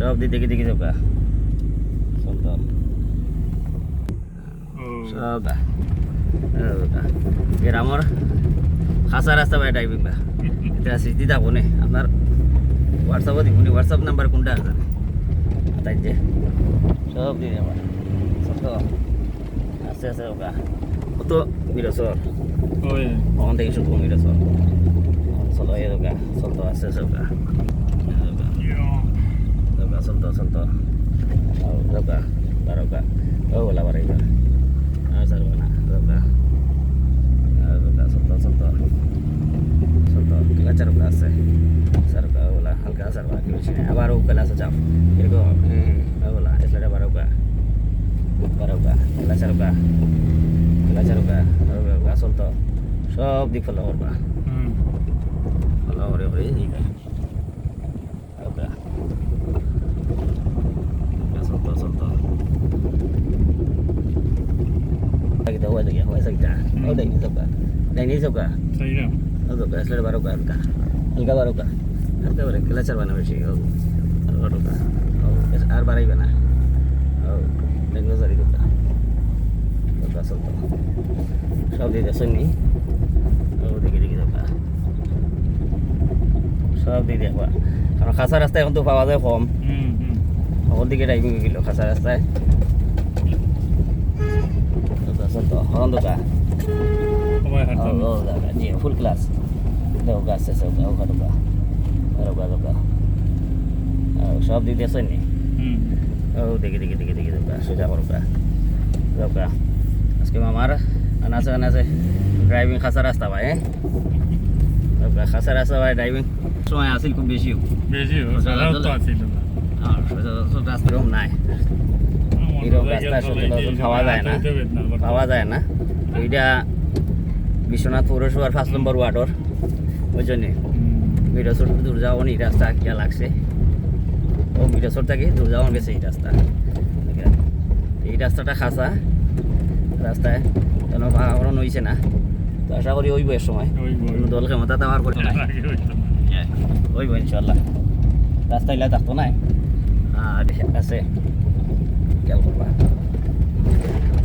সব দিক দেখি দেখি যাবা সুন্দর সব গ্রামের খাসা রাস্তা বাই ড্রাইভিং বা। এটা স্মৃতি থাকব নে আপনার হোয়াটসঅ্যাপও দিব হোয়াটসঅ্যাপ নাম্বার কোনটা আছে? তাই যে। সব দিয়ে যাবা আস্তে আস্তে ওকা কত? বিরসর ওই। ওখান থেকে শুরু বিরসর চলো। এই ওকা চলতো আস্তে আস্তে ওকা ওকা চলতো চলতো ওকা বারোকা ও বলা বারাইবা আর সারবা না ওকা ওকা চলতো চলতো চলতো কিলা চারুকা আছে সারকা ওলা হালকা সারবা কি বেশি না আবার ওকা লাসা চাপ এরকম ওলা এসলে বারোকা বারোকা কিলা চারুকা কিলা চারুকা ওকা চলতো সব দিক ফলো করবা ফলো করে করে ঠিক আছে ওকা চলতো চলতো kita huwag lagi huwag sa kita oh dahil nito ka dahil nito ka সহি না oh ka sila baro ka halka halka baro ka halka baro kila char bana beshi oh baro ka oh আর বাড়াইবে না oh দেখল সারি তো ka চলতো সব দিকে শুনি ও দেখি দেখি দোকা সব দিকে দেখবা কারণ খাসা রাস্তায় এখন তো পাওয়া যায় কম ওর দিকে ড্রাইভিং গেল খাসা রাস্তায় Dah uga sa sa uga uga uga. Uga uga uga. Oh, সব দিতে আছে নি ও দেখি দেখি দেখি দেখি উগা সোজা করো উগা উগা আজকে মামার আনাছে আনাছে। ড্রাইভিং খাসা রাস্তা ভাই হ্যাঁ? উগা খাসা রাস্তা ভাই ড্রাইভিং সময় আসিল খুব বেশি বেশি সচরাচর রাস্তা এরকম নাই। এরকম রাস্তা সচরাচর পাওয়া যায় না। পাওয়া যায় না। এইটা বিশ্বনাথ পৌরসভার পাঁচ নম্বর ওয়ার্ডর ওই জন্যে। মিরসর দূর যাওয়ান এই রাস্তা কিয়া লাগছে। ও মিরসর থেকে দূর যাওয়ান গেছে এই রাস্তা। এই রাস্তাটা খাসা। রাস্তায় কেন ভাঙাকরণ হয়েছে না। তো আশা করি ওইব এর সময়। দল ক্ষমতা দেওয়ার করে নাই। ওইব ইনশাল্লাহ রাস্তা ইলা থাকতো নাই। আর আছে। খেয়াল করবা আছে আছে এগুলো সব দিকে দেখবা